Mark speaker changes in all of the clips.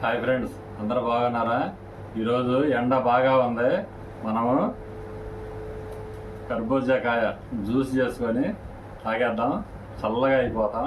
Speaker 1: Hi friends అందరూ బాగున్నారా? ఈరోజు ఎండ బాగా ఉంది. మనము కర్బూజా కాయ జ్యూస్ చేసుకొని తాగేద్దాం. చల్లగా అయిపోతాం.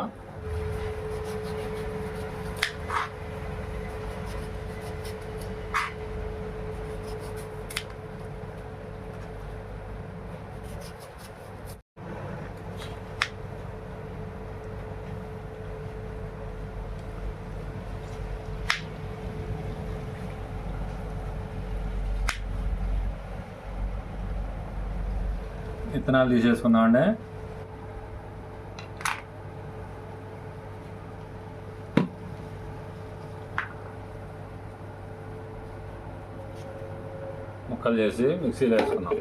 Speaker 1: విత్తనాలు తీసేసుకుందామండి ముక్కలు చేసి మిక్సీలో వేసుకున్నాం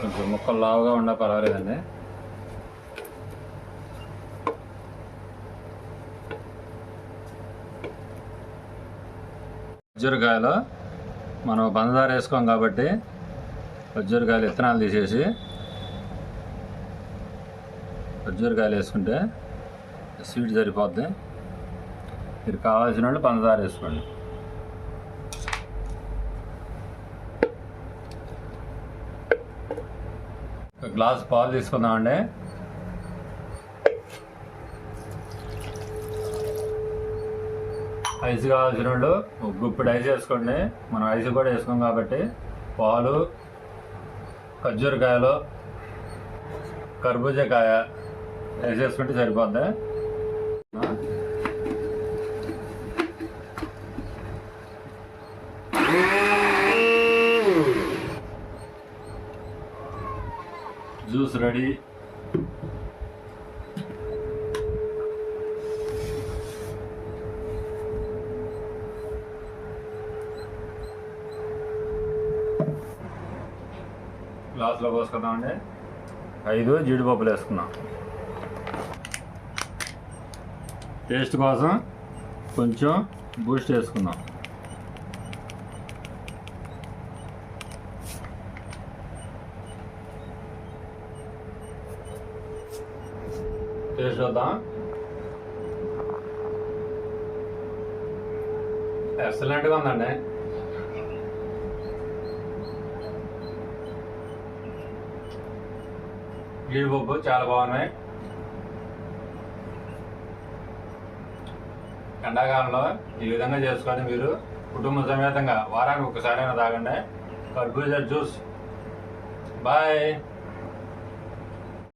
Speaker 1: కొంచెం ముక్కలు లావుగా ఉండ పర్వాలేదండి. ఖర్జూరకాయలు మనం పంచదార వేసుకోం కాబట్టి ఖర్జూరకాయలు విత్తనాలు తీసేసి ఖర్జూరకాయలు వేసుకుంటే స్వీట్ సరిపోద్ది. మీరు కావాల్సిన వాళ్ళు పంచదార వేసుకోండి. ఒక గ్లాస్ పాలు తీసుకుందామండి. ఐస్ కావాల్సిన వాళ్ళు ఒక గుప్పిడి ఐస్ వేసుకోండి. మనం ఐస్ కూడా వేసుకోం కాబట్టి పాలు ఖర్జూరకాయలు కర్బూజకాయ వేసేసుకుంటే సరిపోద్ది? Juice ready. గ్లాసులో పోసుకుందామండి. ఐదు జీడిపప్పులు వేసుకున్నాం. టేస్ట్ కోసం కొంచెం బూస్ట్ వేసుకుందాం. టేస్ట్ చూద్దాం. ఎక్సలెంట్గా ఉందండి. జీడిపప్పు చాలా బాగున్నాయి. ఎండాకాలంలో ఈ విధంగా చేసుకొని మీరు కుటుంబ సమేతంగా వారానికి ఒకసారైనా తాగండి. కర్బూజా జ్యూస్. బాయ్